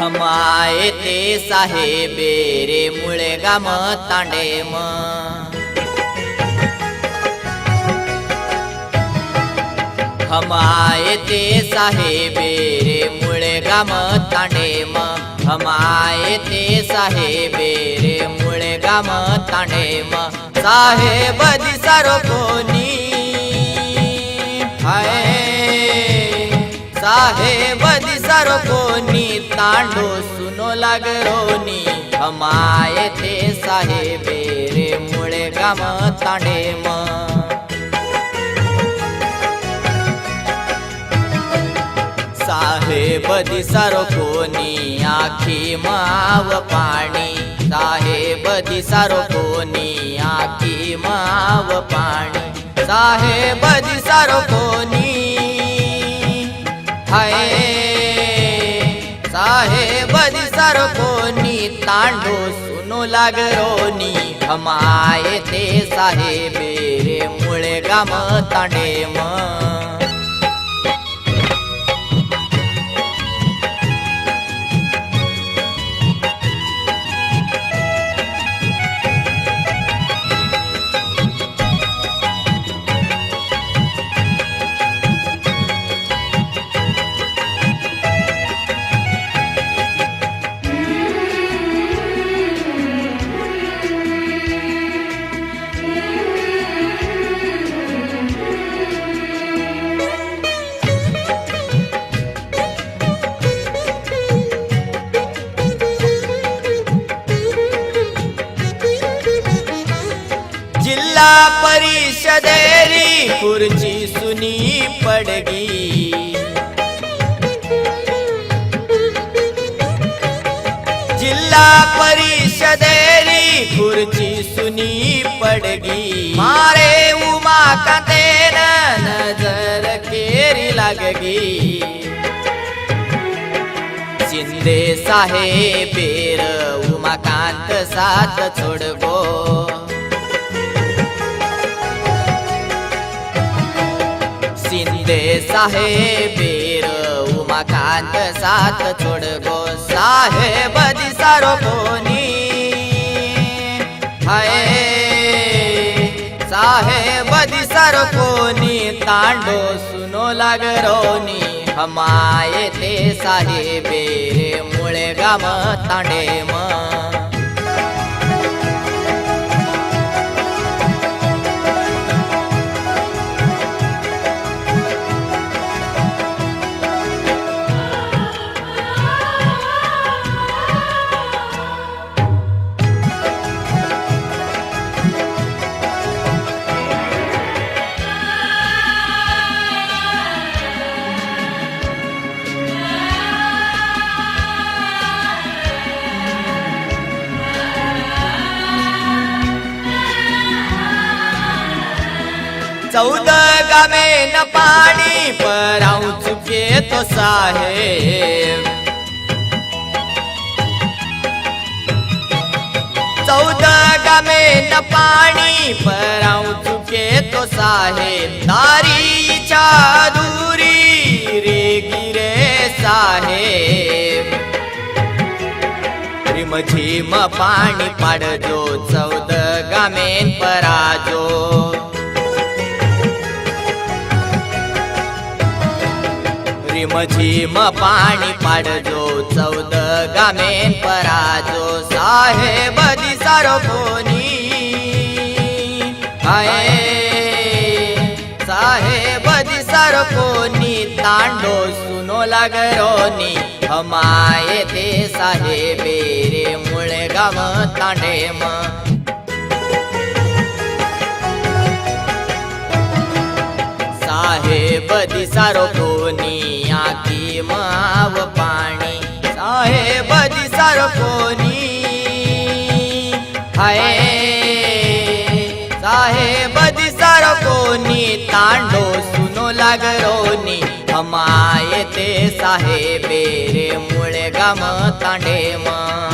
हमाये ते साहेबे रे मुळे गाम तांडे म हमाये ते साहेबे रे मुळे गाम तांडे म हमाये ते साहेबे रे मुळे गाम तांडे म साहेब दिसारो कोणी हाय साहेब करो कोणी तांडो सुनो लाग रोनी. हमाये ते साहेबे रे मुळे गाम तांडे म. साहेब दिसारो कोणी आखी माव पाणी. साहेब दिसारो कोणी आखी माव पाणी. साहेब दिसारो कोणी साहेब दिसारो कोणी तांडो सुनो लागरोनी हमाये ते साहेबे रे मुळे गाम तांडे परिषदेरी खुर्ची सुनी पडगी. जिल्हा परिषदेरी खुर्ची सुनी पडगी. मारे उमा कांतेन नजर केरी लागगी. शिंदे साहेबेर उमाकांत साथ छोडगो. शिंदे साहेबेर उमाकांत साथ छोडगो साहेब दिसारो कोणी? हाय साहेब दिसारो कोणी? तांडो सुनो लागरोनी हमाये ते साहेब मुळे गाम तांडे चौद गावे न पाणी पराऊ चुके तो साहेब. चौद गावे न पाणी पराऊ चुके तो साहेब. दारीच्या दुरी रे गिरे साहेब रिमझिम पाणी पाडजो चौद गामेन पराजो. रिमझिम पाणी पाडजो चौद गामेन पराजो साहेब दिसारो कोणी हाय साहेब दिसारो कोणी तांडो सुनो लागरोनी हमाये ते साहेबे साहेब दिसारो कोणी तांडो सुनो लागरोनी हमाये ते साहेबे रे मुळे गाम तांडे मग